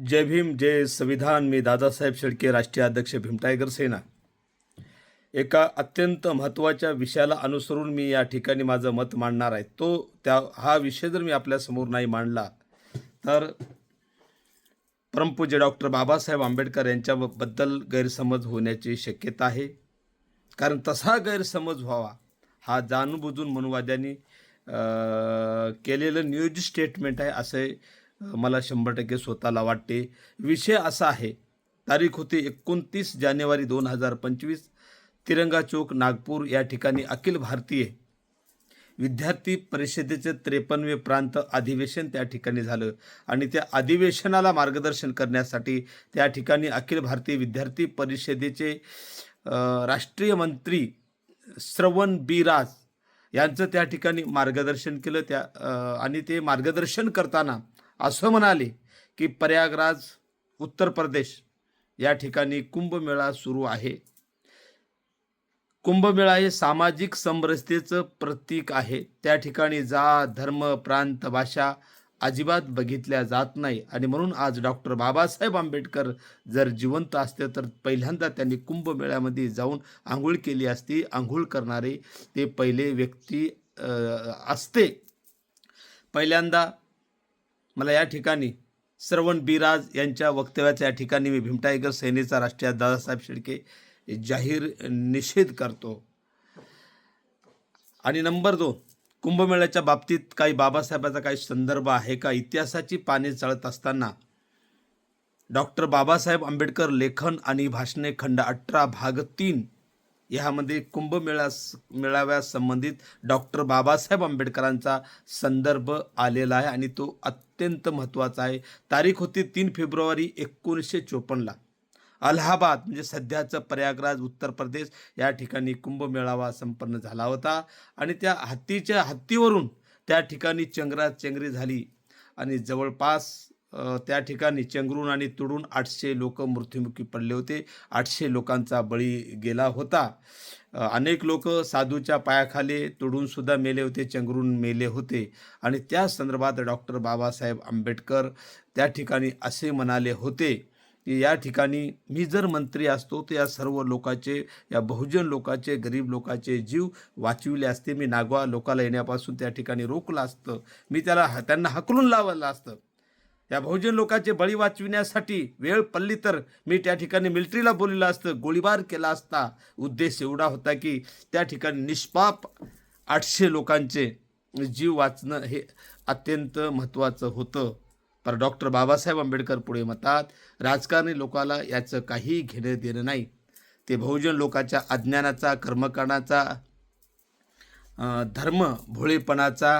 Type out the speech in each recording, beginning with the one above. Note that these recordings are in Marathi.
जय भीम जय संविधान. मी दादासाहेब शेळके राष्ट्रीय अध्यक्ष भीम टायगर सेना. एका अत्यंत महत्त्वाच्या विषयाला अनुसरून मी या ठिकाणी माझं मत मांडणार आहे. तो त्या हा विषय जर मी आपल्यासमोर नाही मांडला तर परमपूज्य डॉक्टर बाबासाहेब आंबेडकर यांच्याबद्दल गैरसमज होण्याची शक्यता आहे. कारण तसा गैरसमज व्हावा हा जाणूनबुजून मनुवाद्यांनी केलेलं नियोजित स्टेटमेंट आहे असे मला शंभर टक्के स्वतःला वाटते. विषय असा आहे तारीख होती एकोणतीस जानेवारी दोन हजार पंचवीस. तिरंगा चौक नागपूर या ठिकाणी अखिल भारतीय विद्यार्थी परिषदेचे त्रेपन्नवे प्रांत अधिवेशन त्या ठिकाणी झालं आणि त्या अधिवेशनाला मार्गदर्शन करण्यासाठी त्या ठिकाणी अखिल भारतीय विद्यार्थी परिषदेचे राष्ट्रीय मंत्री श्रवण बी राज यांचं त्या ठिकाणी मार्गदर्शन केलं. त्या आणि ते मार्गदर्शन करताना असं म्हणाले की प्रयागराज उत्तर प्रदेश या ठिकाणी कुंभमेळा सुरू आहे. कुंभमेळा हे सामाजिक समरसतेचं प्रतीक आहे. त्या ठिकाणी जात धर्म प्रांत भाषा अजिबात बघितल्या जात नाही. आणि म्हणून आज डॉक्टर बाबासाहेब आंबेडकर जर जिवंत असते तर पहिल्यांदा त्यांनी कुंभमेळ्यामध्ये जाऊन आंघोळ केली असती. आंघोळ करणारे ते पहिले व्यक्ती असते. पहिल्यांदा मला या ठिकाणी श्रवण बिराज यांच्या वक्तव्याच्या या ठिकाणी मी भीमटायगर सेनेचा राष्ट्रीय दादासाहेब शेळके जाहीर निषेध करतो. आणि नंबर दोन कुंभमेळ्याच्या बाबतीत काही बाबासाहेबाचा काही संदर्भ आहे का? इतिहासाची पाने चढत असताना डॉक्टर बाबासाहेब आंबेडकर लेखन आणि भाषणे खंड अठरा भाग तीन ह्यामध्ये कुंभमेळा मेळाव्या संबंधित डॉक्टर बाबासाहेब आंबेडकरांचा संदर्भ आलेला आहे आणि तो अत्यंत महत्त्वाचा आहे. तारीख होती तीन फेब्रुवारी एकोणीसशे चोपन्नला. अलाहाबाद म्हणजे सध्याचं प्रयागराज उत्तर प्रदेश या ठिकाणी कुंभमेळावा संपन्न झाला होता. आणि त्या हत्तीच्या हत्तीवरून त्या ठिकाणी चंगरा चेंगरी झाली. आणि जवळपास त्या ठिकाणी चेंगरून आणि तुडून आठशे लोक मृत्युमुखी पडले होते. आठशे लोकांचा बळी गेला होता. अनेक लोक साधूच्या पायाखाली तुडूनसुद्धा मेले होते चंगरून मेले होते. आणि त्या संदर्भात डॉक्टर बाबासाहेब आंबेडकर त्या ठिकाणी असे म्हणाले होते की या ठिकाणी मी जर मंत्री असतो तर या सर्व लोकांचे या बहुजन लोकांचे गरीब लोकांचे जीव वाचविले असते. मी नागवा लोकाला येण्यापासून त्या ठिकाणी रोखलं असतं. मी त्याला त्यांना हकलून लावलं असतं. या बहुजन लोकांचे बळी वाचविण्यासाठी वेळ पडली तर मी त्या ठिकाणी मिलिटरीला बोललेलं असतं गोळीबार केला असता. उद्देश एवढा होता की त्या ठिकाणी निष्पाप आठशे लोकांचे जीव वाचणं हे अत्यंत महत्त्वाचं होतं. पर डॉक्टर बाबासाहेब आंबेडकर पुढे म्हणतात राजकारणी लोकाला याचं काही घेणं देणं नाही. ते बहुजन लोकांच्या अज्ञानाचा कर्मकांडाचा धर्म भोळेपणाचा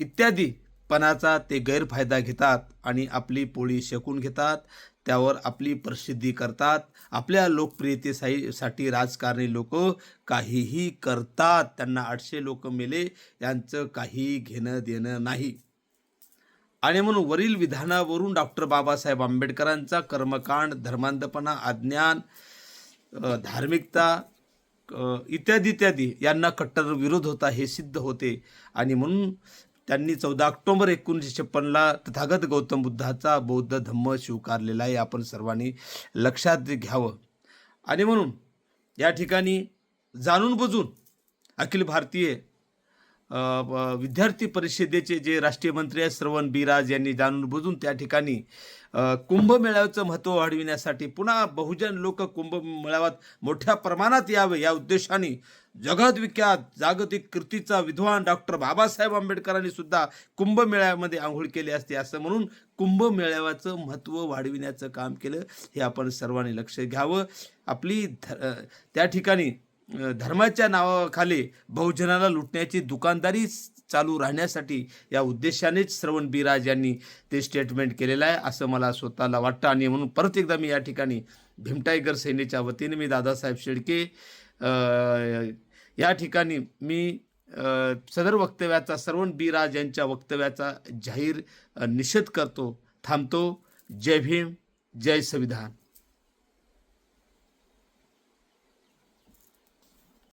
इत्यादी पणाचा ते गैरफायदा घेतात आणि आपली पोळी शेकून घेतात त्यावर आपली प्रसिद्धी करतात. आपल्या लोकप्रियतेसाठी साठी राजकारणी लोक काहीही करतात. त्यांना आठशे लोक मेले यांचं काही घेणं देणं नाही. आणि म्हणून वरील विधानावरून डॉक्टर बाबासाहेब आंबेडकरांचा कर्मकांड धर्मांधपणा अज्ञान धार्मिकता इत्यादी इत्यादी यांना कट्टर विरोध होता हे सिद्ध होते. आणि म्हणून त्यांनी चौदा ऑक्टोबर एकोणीसशे छप्पनला तथागत गौतम बुद्धाचा बौद्ध धम्म स्वीकारलेला आहे. आपण सर्वांनी लक्षात घ्यावं. आणि म्हणून या ठिकाणी जाणून बुजून अखिल भारतीय विद्यार्थी परिषदेचे जे राष्ट्रीय मंत्री आहेत श्रवण बिराज यांनी जाणून बुजून त्या ठिकाणी कुंभमेळ्याचं महत्त्व वाढविण्यासाठी पुन्हा बहुजन लोक कुंभमेळाव्यात मोठ्या प्रमाणात यावे या उद्देशाने जगत विख्यात जागतिक कृतीचा विद्वान डॉक्टर बाबासाहेब आंबेडकरांनी सुद्धा कुंभमेळ्यामध्ये आंघोळ केली असते. असं म्हणून कुंभमेळाव्याचं महत्त्व वाढविण्याचं काम केलं हे आपण सर्वांनी लक्ष घ्यावं. आपली ध त्या ठिकाणी धर्माच्या नावाखाली बहुजनाला लुटण्याची दुकानदारी चालू राहण्यासाठी या उद्देशानेच श्रवण बिराज यांनी ते स्टेटमेंट केलेलं आहे असं मला स्वतःला वाटतं. आणि म्हणून परत एकदा मी या ठिकाणी भीमटायगर सेनेच्या वतीने मी दादासाहेब शेळके या ठिकाणी मी सदर वक्तव्याचा श्रवण बिराज यांच्या वक्तव्याचा जाहीर निषेध करतो थांबतो. जय भीम जय संविधान.